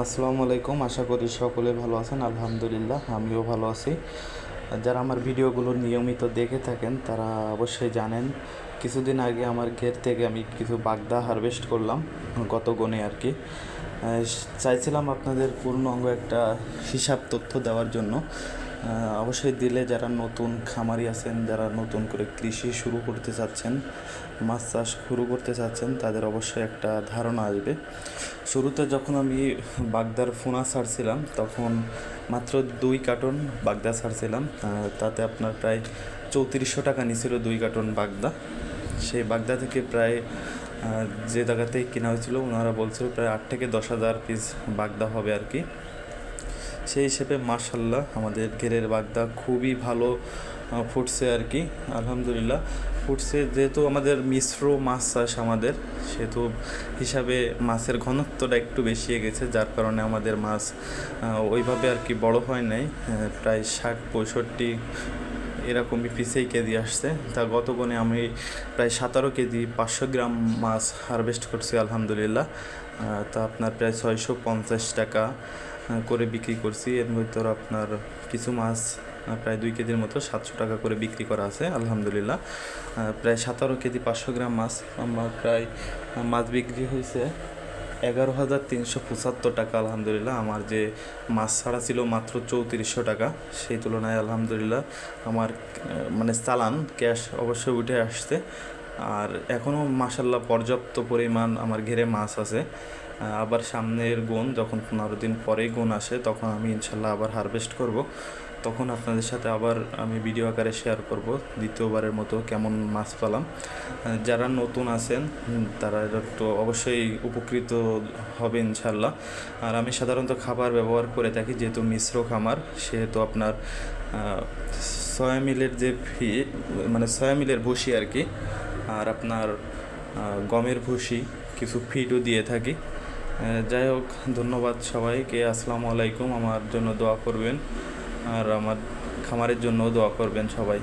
আসসালামু আলাইকুম, আশা করি সকলে ভালো আছেন, আলহামদুলিল্লাহ, আমিও ভালো আছি। যারা আমার ভিডিওগুলো নিয়মিত দেখে থাকেন, তারা অবশ্যই জানেন, কিছুদিন আগে আমার ঘের থেকে আমি কিছু বাগদা হারভেস্ট করলাম, গত গণে আর কি। চাইছিলাম আপনাদের পূর্ণ অঙ্গ একটা হিসাব তথ্য দেওয়ার জন্য। অবশ্যই দিলে যারা নতুন খামারি আছেন, যারা নতুন করে কৃষি শুরু করতে চাচ্ছেন, মাছ চাষ শুরু করতে চাচ্ছেন, তাদের অবশ্যই একটা ধারণা আসবে। শুরুতে যখন আমি বাগদার ফোনা ছাড়ছিলাম তখন মাত্র দুই কার্টন বাগদা ছাড়ছিলাম তাতে আপনার প্রায় চৌত্রিশশো টাকা নিছিল দুই কার্টন বাগদা। সেই বাগদা থেকে প্রায় যে জায়গাতেই কেনা হয়েছিল ওনারা বলছিল প্রায় আট থেকে দশ হাজার পিস বাগদা হবে আর কি। সেই হিসেবে মার্শাল্লাহ আমাদের ঘেরের বাগদা খুবই ভালো ফুটছে আর কি, আলহামদুলিল্লাহ। ফুটছে যেহেতু আমাদের মিশ্র মাছ চাষ আমাদের, সেহেতু হিসাবে মাছের ঘনত্বটা একটু বেশি গেছে, যার কারণে আমাদের মাছ ওইভাবে আর কি বড় হয় নাই প্রায় ষাট, পঁয়ষট্টি এরকমই পিসেই কেজি আসছে। তা গত গুণে আমি প্রায় সতেরো কেজি, পাঁচশো গ্রাম মাছ হারভেস্ট করছি, আলহামদুলিল্লাহ। তা আপনার প্রায় ছয়শো পঞ্চাশ টাকা করে বিক্রি করছি। এর ভিতর আপনার কিছু মাছ প্রায় দুই কেজির মতো সাতশো টাকা করে বিক্রি করা আছে, আলহামদুলিল্লাহ। প্রায় সতেরো কেজি, পাঁচশো গ্রাম মাছ, আমার প্রায় মাছ বিক্রি হয়েছে। এগারো হাজার তিনশো পঁচাত্তর টাকা, আলহামদুলিল্লাহ। আমার যে মাছ ছাড়া ছিল মাত্র চৌত্রিশশো টাকা। সেই তুলনায়, আলহামদুলিল্লাহ, আমার মানে চালান, ক্যাশ অবশ্যই উঠে আসছে। আর এখনও মাসাল্লাহ পর্যাপ্ত পরিমাণ আমার ঘেরে মাছ আছে। আবার সামনের গুণ, যখন পনেরো দিন পরেই গুণ আসে, তখন আমি ইনশাল্লাহ আবার হারভেস্ট করব। তখন আপনাদের সাথে আবার আমি ভিডিও আকারে শেয়ার করব দ্বিতীয়বারের মতো কেমন মাছ পেলাম। যারা নতুন আছেন তারা একটু অবশ্যই উপকৃত হবে ইনশাল্লাহ আর আমি সাধারণত খাবার ব্যবহার করে থাকি, যেহেতু মিশ্র খামার, সেহেতু আপনার সয়া মিলের যে ফি মানে সয়া মিলের ভুসি আর কি আর আপনার গমের ভুসি, কিছু ফিডও দিয়ে থাকি। যাই হোক, ধন্যবাদ সবাইকে। আসসালামু আলাইকুম। আমার জন্য দোয়া করবেন। আর আমার খামারের জন্যও দোয়া করবেন সবাই।